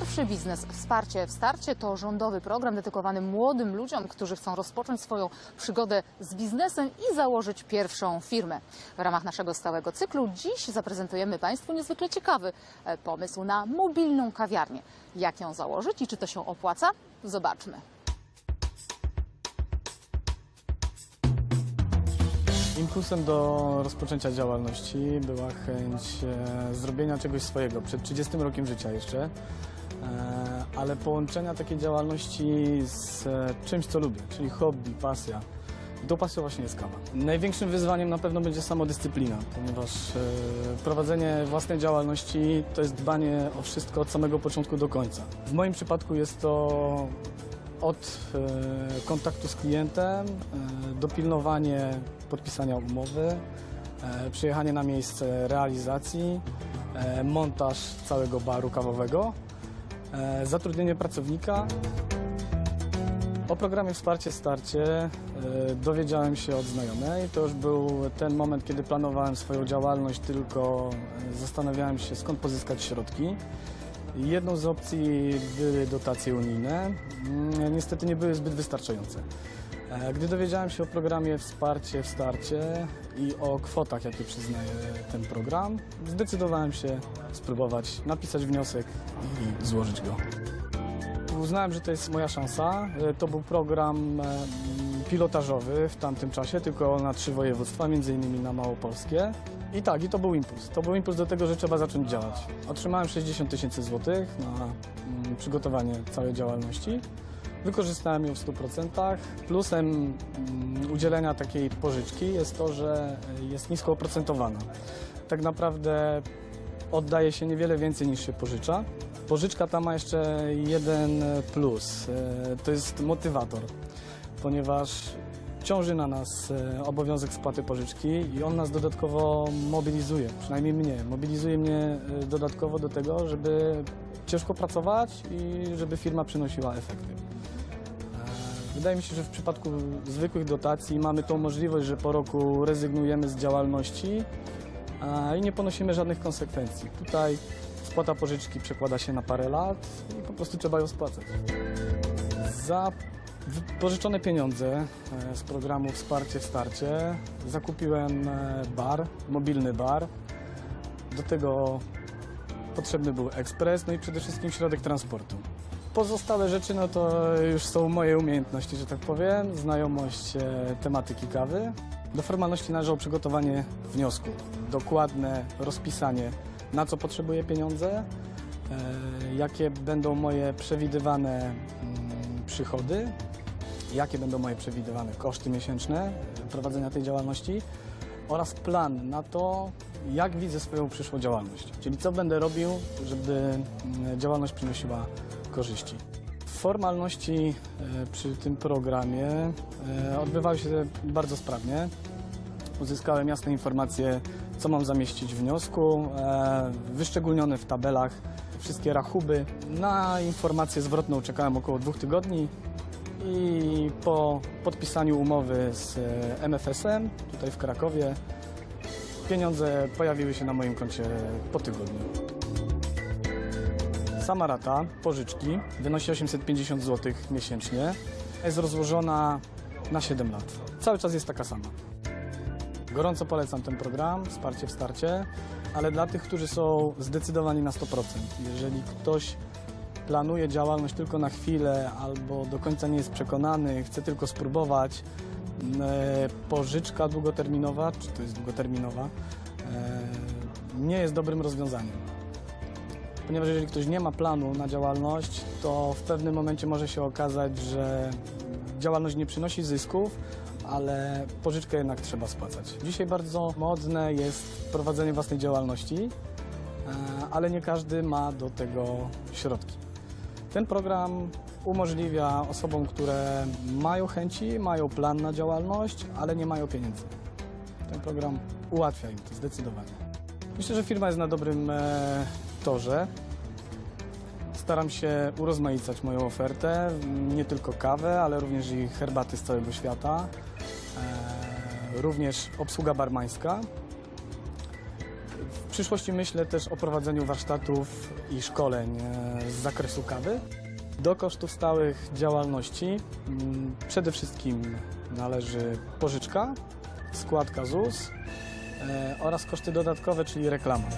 Pierwszy biznes Wsparcie w starcie to rządowy program dedykowany młodym ludziom, którzy chcą rozpocząć swoją przygodę z biznesem i założyć pierwszą firmę. W ramach naszego stałego cyklu dziś zaprezentujemy Państwu niezwykle ciekawy e, pomysł na mobilną kawiarnię. Jak ją założyć i czy to się opłaca? Zobaczmy. Impulsem do rozpoczęcia działalności była chęć e, zrobienia czegoś swojego przed 30 rokiem życia jeszcze, ale połączenia takiej działalności z e, czymś, co lubię, czyli hobby, pasja. I tą pasją właśnie jest kawa. Największym wyzwaniem na pewno będzie samodyscyplina, ponieważ e, prowadzenie własnej działalności to jest dbanie o wszystko od samego początku do końca. W moim przypadku jest to od e, kontaktu z klientem, e, dopilnowanie podpisania umowy, e, przyjechanie na miejsce realizacji, e, montaż całego baru kawowego, e, zatrudnienie pracownika. O programie Wsparcie Starcie e, dowiedziałem się od znajomej. To już był ten moment, kiedy planowałem swoją działalność, tylko e, zastanawiałem się skąd pozyskać środki. Jedną z opcji były dotacje unijne. Mm, Niestety nie były zbyt wystarczające. E, Gdy dowiedziałem się o programie Wsparcie w starcie i o kwotach, jakie przyznaje ten program, zdecydowałem się spróbować napisać wniosek i złożyć go. Uznałem, że to jest moja szansa. E, To był program e, pilotażowy w tamtym czasie, tylko na trzy województwa, między innymi na Małopolskie. I tak, i to był impuls. To był impuls do tego, że trzeba zacząć działać. Otrzymałem 60 tysięcy złotych na mm, przygotowanie całej działalności. Wykorzystałem ją w 100%. Plusem mm, udzielenia takiej pożyczki jest to, że jest nisko oprocentowana. Tak naprawdę oddaje się niewiele więcej niż się pożycza. Pożyczka ta ma jeszcze jeden plus. E, To jest motywator, ponieważ ciąży na nas e, obowiązek spłaty pożyczki i on nas dodatkowo mobilizuje, przynajmniej mnie. Mobilizuje mnie e, dodatkowo do tego, żeby ciężko pracować i żeby firma przynosiła efekty. E, Wydaje mi się, że w przypadku zwykłych dotacji mamy tą możliwość, że po roku rezygnujemy z działalności i nie ponosimy żadnych konsekwencji. Tutaj spłata pożyczki przekłada się na parę lat i po prostu trzeba ją spłacać. Za pożyczone pieniądze e, z programu Wsparcie w Starcie zakupiłem e, bar, mobilny bar. Do tego potrzebny był ekspres, no i przede wszystkim środek transportu. Pozostałe rzeczy no to już są moje umiejętności, że tak powiem, znajomość e, tematyki kawy. Do formalności należało przygotowanie wniosku, dokładne rozpisanie, na co potrzebuję pieniądze, jakie będą moje przewidywane mm, przychody, jakie będą moje przewidywane koszty miesięczne prowadzenia tej działalności oraz plan na to, jak widzę swoją przyszłą działalność. Czyli co będę robił, żeby mm, działalność przynosiła korzyści. Formalności e, przy tym programie e, odbywały się bardzo sprawnie. Uzyskałem jasne informacje, co mam zamieścić w wniosku, e, wyszczególnione w tabelach wszystkie rachuby. Na informację zwrotną czekałem około dwóch tygodni i po podpisaniu umowy z e, MFS-em tutaj w Krakowie pieniądze pojawiły się na moim koncie po tygodniu. Sama rata pożyczki wynosi 850 zł miesięcznie. Jest rozłożona na 7 lat. Cały czas jest taka sama. Gorąco polecam ten program, Wsparcie w Starcie, ale dla tych, którzy są zdecydowani na 100%. Jeżeli ktoś planuje działalność tylko na chwilę albo do końca nie jest przekonany, chce tylko spróbować, e, pożyczka długoterminowa, czy to jest długoterminowa, e, nie jest dobrym rozwiązaniem. Ponieważ jeżeli ktoś nie ma planu na działalność, to w pewnym momencie może się okazać, że działalność nie przynosi zysków, ale pożyczkę jednak trzeba spłacać. Dzisiaj bardzo modne jest prowadzenie własnej działalności, e, ale nie każdy ma do tego środki. Ten program umożliwia osobom, które mają chęci, mają plan na działalność, ale nie mają pieniędzy. Ten program ułatwia im to zdecydowanie. Myślę, że firma jest na dobrym e, torze. Staram się urozmaicać moją ofertę, nie tylko kawę, ale również i herbaty z całego świata, e, również obsługa barmańska. Przyszłości myślę też o prowadzeniu warsztatów i szkoleń e, z zakresu kawy. Do kosztów stałych działalności mm, przede wszystkim należy pożyczka, składka ZUS e, oraz koszty dodatkowe, czyli reklama.